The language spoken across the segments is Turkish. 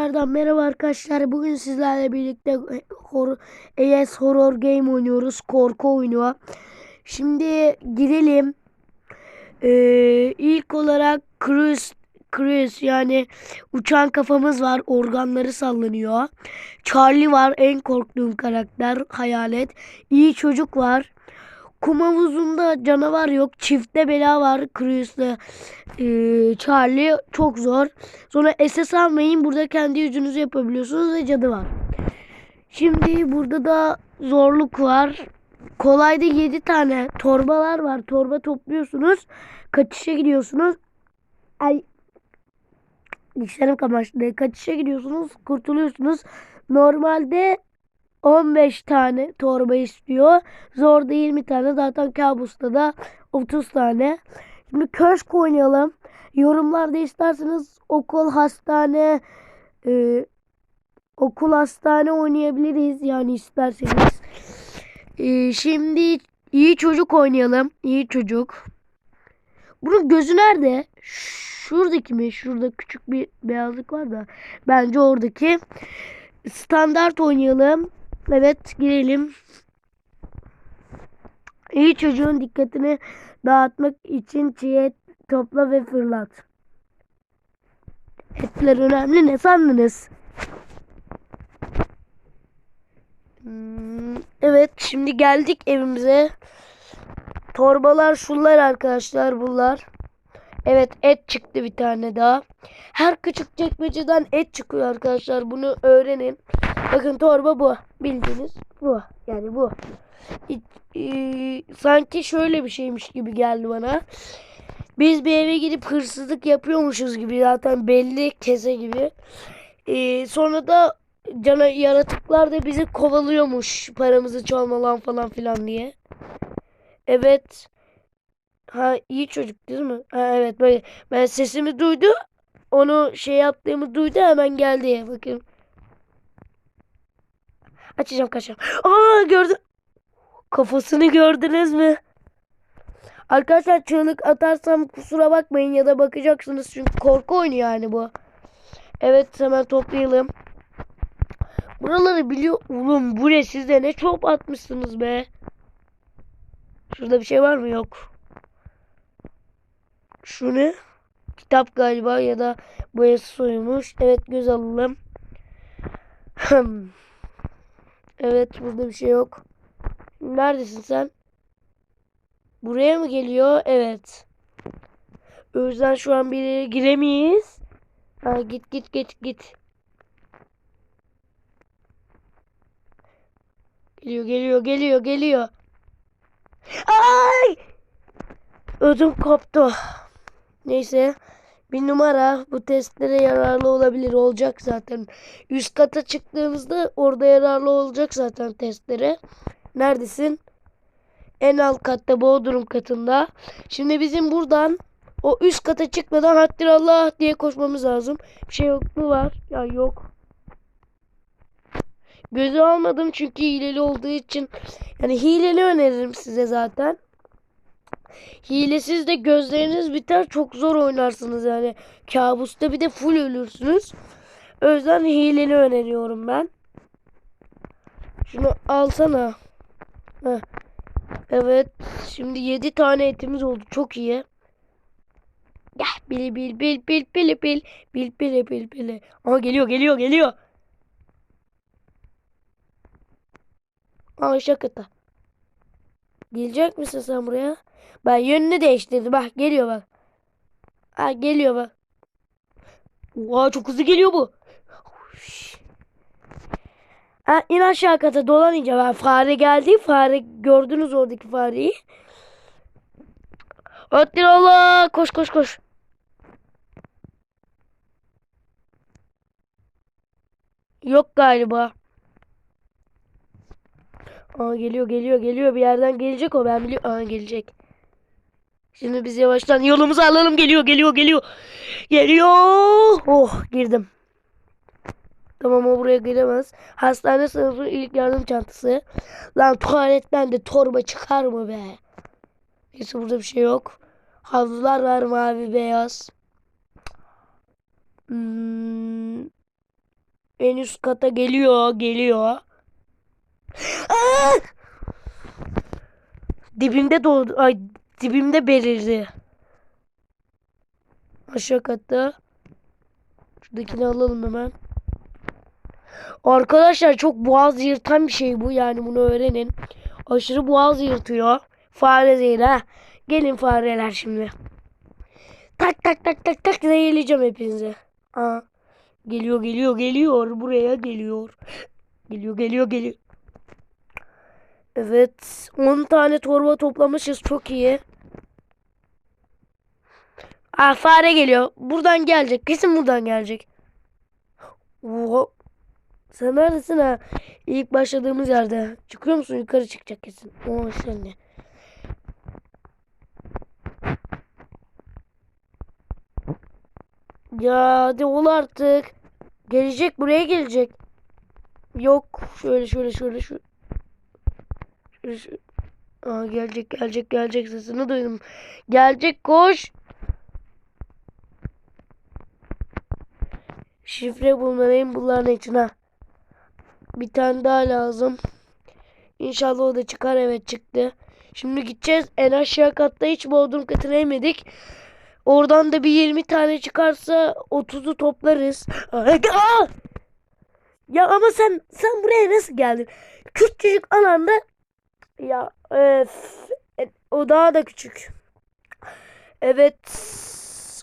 Tekrardan merhaba arkadaşlar. Bugün sizlerle birlikte horror, AS Horror Game oynuyoruz. Korku oyunu. Şimdi girelim. Ee, ilk olarak Cruise, Cruise yani uçan kafamız var. Organları sallanıyor. Charlie var. En korktuğum karakter. Hayalet. İyi çocuk var. Kum havuzunda canavar yok. Çifte bela var. Cruise'la ee, Charlie çok zor. Sonra SS almayın. Burada kendi yüzünüzü yapabiliyorsunuz ve cadı var. Şimdi burada da zorluk var. Kolayda 7 tane torbalar var. Torba topluyorsunuz. Kaçışa gidiyorsunuz. Ay dişlerim kamaştı. Kaçışa gidiyorsunuz. Kurtuluyorsunuz. Normalde 15 tane torba istiyor. Zorda 20 tane. Zaten kabusta da 30 tane. Şimdi köşk oynayalım. Yorumlarda isterseniz okul, hastane, e, okul, hastane oynayabiliriz. Yani isterseniz. E, şimdi iyi çocuk oynayalım. İyi çocuk. Bunun gözü nerede? Şuradaki mi? Şurada küçük bir beyazlık var da. Bence oradaki. Standart oynayalım. Evet girelim. İyi çocuğun dikkatini dağıtmak için çiğ topla ve fırlat. Etler önemli ne sandınız? Hmm, evet şimdi geldik evimize. Torbalar şunlar arkadaşlar bunlar. Evet et çıktı bir tane daha. Her küçük çekmeceden et çıkıyor arkadaşlar. Bunu öğrenin. Bakın torba bu. Bildiğiniz bu. Yani bu. Ee, sanki şöyle bir şeymiş gibi geldi bana. Biz bir eve gidip hırsızlık yapıyormuşuz gibi zaten belli kese gibi. Ee, sonra da cana yaratıklar da bizi kovalıyormuş paramızı çalmalan falan filan diye. Evet. Ha iyi çocuk değil mi? Ha evet böyle ben sesimi duydu. Onu şey yaptığımı duydu hemen geldi. Bakın. Açacağım kaçacağım. Aa gördüm. Kafasını gördünüz mü? Arkadaşlar çığlık atarsam kusura bakmayın ya da bakacaksınız çünkü korku oyunu yani bu. Evet hemen toplayalım. Buraları biliyor. Oğlum bu ne siz de ne çok atmışsınız be. Şurada bir şey var mı? Yok. Şu ne? Kitap galiba ya da boyası soyulmuş. Evet göz alalım. Evet burada bir şey yok. Neredesin sen? Buraya mı geliyor? Evet. O yüzden şu an bir yere giremeyiz. Ha, git git git git. Geliyor geliyor geliyor geliyor. Ay! Ödüm koptu. Neyse. Bir numara bu testlere yararlı olabilir. Olacak zaten. Üst kata çıktığımızda orada yararlı olacak zaten testlere. Neredesin? En alt katta Bodrum katında. Şimdi bizim buradan o üst kata çıkmadan haddir Allah diye koşmamız lazım. Bir şey yok mu var? Ya yok. Gözü almadım çünkü hileli olduğu için. Yani hileli öneririm size zaten. Hilesiz de gözleriniz biter. Çok zor oynarsınız yani. Kabusta bir de full ölürsünüz. O yüzden hileli öneriyorum ben. Şunu alsana. Heh. Evet. Şimdi 7 tane etimiz oldu. Çok iyi. Gel bil bil bil bil bil bil bil bil bil bil. Ama geliyor geliyor geliyor. Aa şakata. Gelecek misin sen buraya? Ben yönünü değiştirdim. Bak geliyor bak. Ha geliyor bak. Oha çok hızlı geliyor bu. Ha, in aşağı kata dolanınca ben fare geldi. Fare gördünüz oradaki fareyi. Öttir Allah koş koş koş. Yok galiba. Aa geliyor geliyor geliyor bir yerden gelecek o ben biliyorum. Aa gelecek. Şimdi biz yavaştan yolumuzu alalım geliyor geliyor geliyor. Geliyor. Oh girdim. Tamam o buraya giremez. Hastane sınıfı ilk yardım çantası. Lan tuvaletten de torba çıkar mı be? Neyse burada bir şey yok. Havlular var mavi beyaz. Hmm. En üst kata geliyor, geliyor. Aa! Dibimde doğdu. Ay dibimde belirdi. Aşağı katta. Şuradakini alalım hemen. Arkadaşlar çok boğaz yırtan bir şey bu. Yani bunu öğrenin. Aşırı boğaz yırtıyor. Fare zehri ha. Gelin fareler şimdi. Tak tak tak tak tak zehirleyeceğim hepinizi. Aa, geliyor geliyor geliyor. Buraya geliyor. Geliyor geliyor geliyor. Evet. 10 tane torba toplamışız. Çok iyi. Aa, fare geliyor. Buradan gelecek. Kesin buradan gelecek. Oha. Sen neredesin ha? İlk başladığımız yerde. Çıkıyor musun? Yukarı çıkacak kesin. Oo sen ne? Ya hadi ol artık. Gelecek buraya gelecek. Yok şöyle şöyle şöyle şu. Şöyle, şöyle. Aa, gelecek gelecek gelecek sesini duydum. Gelecek koş. Şifre bulmalıyım bunların için ha. Bir tane daha lazım. İnşallah o da çıkar. Evet çıktı. Şimdi gideceğiz. En aşağı katta hiç bodrum katına inmedik. Oradan da bir 20 tane çıkarsa 30'u toplarız. Ya ama sen sen buraya nasıl geldin? Küçücük alanda ya öf, e, o daha da küçük. Evet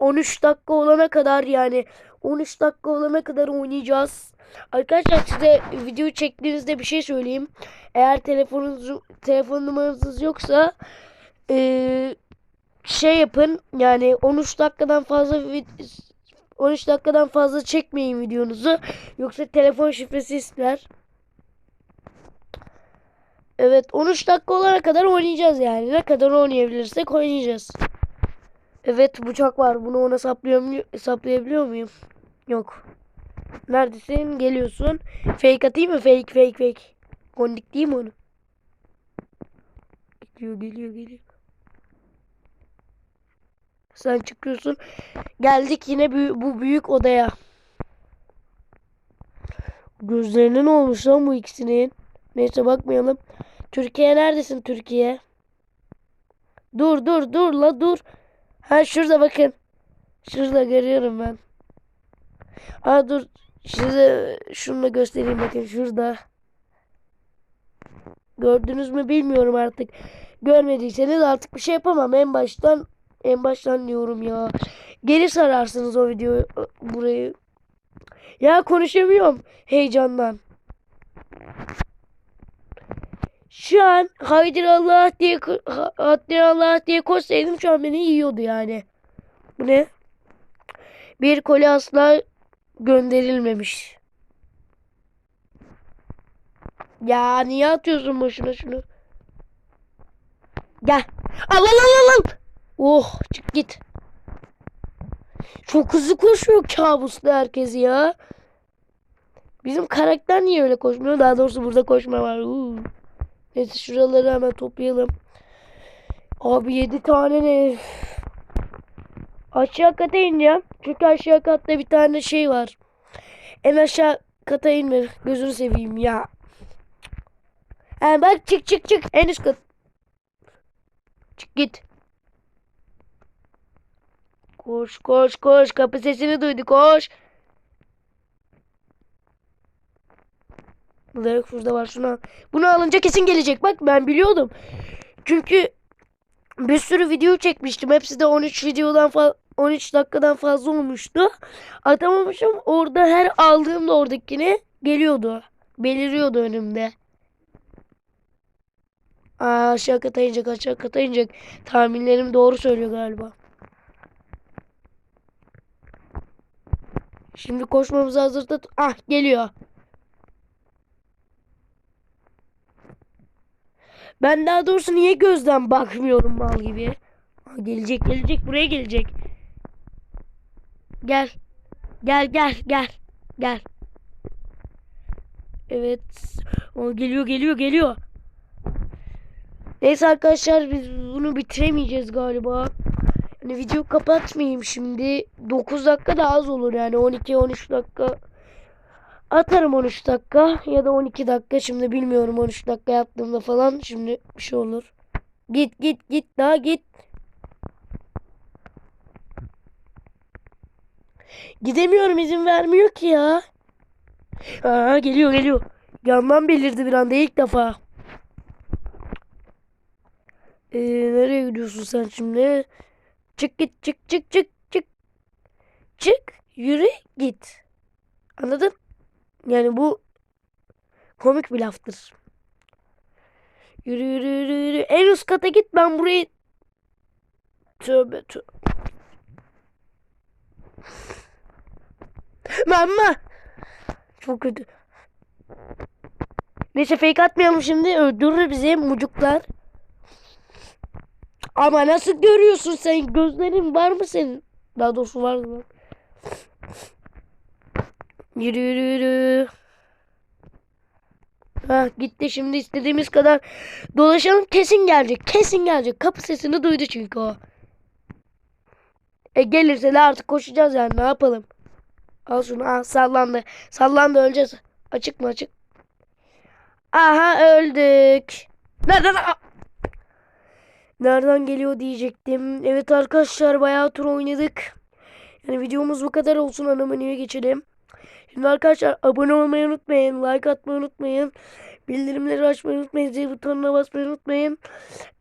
13 dakika olana kadar yani 13 dakika olana kadar oynayacağız. Arkadaşlar size video çektiğinizde bir şey söyleyeyim. Eğer telefonunuz telefon numaranız yoksa eee şey yapın yani 13 dakikadan fazla vid- 13 dakikadan fazla çekmeyin videonuzu yoksa telefon şifresi ister. Evet 13 dakika olana kadar oynayacağız yani ne kadar oynayabilirsek oynayacağız. Evet bıçak var bunu ona saplayabiliyor, saplayabiliyor muyum? Yok. Neredesin? Geliyorsun. Fake atayım mı? Fake fake fake. Kondik değil mi onu? Geliyor geliyor geliyor. Sen çıkıyorsun. Geldik yine bu büyük odaya. Gözlerine ne olmuş lan bu ikisinin? Neyse bakmayalım. Türkiye neredesin Türkiye? Dur dur dur la dur. Ha şurada bakın. Şurada görüyorum ben. Aa dur. Size şunu da göstereyim bakın şurada. Gördünüz mü bilmiyorum artık. Görmediyseniz artık bir şey yapamam. En baştan en baştan diyorum ya. Geri sararsınız o videoyu burayı. Ya konuşamıyorum heyecandan. Şu an haydir Allah diye ha- haydir Allah diye koşsaydım şu an beni yiyordu yani. Bu ne? Bir koli asla gönderilmemiş. Ya niye atıyorsun boşuna şunu? Gel. Al al al al. Oh çık git. Çok hızlı koşuyor kabuslu herkes ya. Bizim karakter niye öyle koşmuyor? Daha doğrusu burada koşma var. Uuu. Neyse şuraları hemen toplayalım. Abi 7 tane ne? Aşağı kata ineceğim. Çünkü aşağı katta bir tane şey var. En aşağı kata inme. Gözünü seveyim ya. Ha, bak çık çık çık. En üst kat. Çık git. Koş koş koş. Kapı sesini duydu koş. Yok şurada var şunu al. Bunu alınca kesin gelecek. Bak ben biliyordum. Çünkü bir sürü video çekmiştim. Hepsi de 13 videodan fa 13 dakikadan fazla olmuştu. Atamamışım. Orada her aldığımda oradakini geliyordu. Beliriyordu önümde. Aa, aşağı kata aşağı kata. Tahminlerim doğru söylüyor galiba. Şimdi koşmamızı hazırda. Ah geliyor. Ben daha doğrusu niye gözden bakmıyorum mal gibi. Gelecek gelecek buraya gelecek. Gel. Gel gel gel. Gel. Evet. O geliyor geliyor geliyor. Neyse arkadaşlar biz bunu bitiremeyeceğiz galiba. Yani video kapatmayayım şimdi. 9 dakika da az olur yani 12-13 dakika. Atarım 13 dakika ya da 12 dakika. Şimdi bilmiyorum 13 dakika yaptığımda falan. Şimdi bir şey olur. Git git git daha git. Gidemiyorum izin vermiyor ki ya. Aa, geliyor geliyor. Yandan belirdi bir anda ilk defa. Ee, nereye gidiyorsun sen şimdi? Çık git çık çık çık çık. Çık yürü git. Anladın? Yani bu komik bir laftır. Yürü yürü yürü yürü. En üst kata git ben burayı... Tövbe tövbe. Mama. Çok kötü. Neyse fake atmayalım şimdi. Öldürür bizi mucuklar. Ama nasıl görüyorsun sen? Gözlerin var mı senin? Daha doğrusu var mı? Yürü yürü yürü. Ha gitti şimdi istediğimiz kadar dolaşalım kesin gelecek kesin gelecek kapı sesini duydu çünkü o. E gelirse de artık koşacağız yani ne yapalım. Al şunu al sallandı sallandı öleceğiz. Açık mı açık? Aha öldük. Nereden? Nereden geliyor diyecektim. Evet arkadaşlar bayağı tur oynadık. Yani videomuz bu kadar olsun ana menüye geçelim. Şimdi arkadaşlar abone olmayı unutmayın. Like atmayı unutmayın. Bildirimleri açmayı unutmayın. Zil butonuna basmayı unutmayın.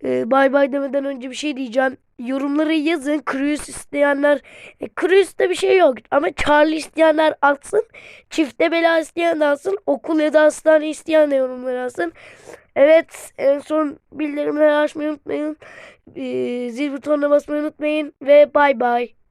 Ee, bay demeden önce bir şey diyeceğim. Yorumları yazın. Cruise isteyenler. E, Cruise'da bir şey yok. Ama Charlie isteyenler atsın. Çifte bela isteyen de atsın. Okul ya da hastane isteyen yorumları atsın. Evet en son bildirimleri açmayı unutmayın. Ee, zil butonuna basmayı unutmayın. Ve bay bay.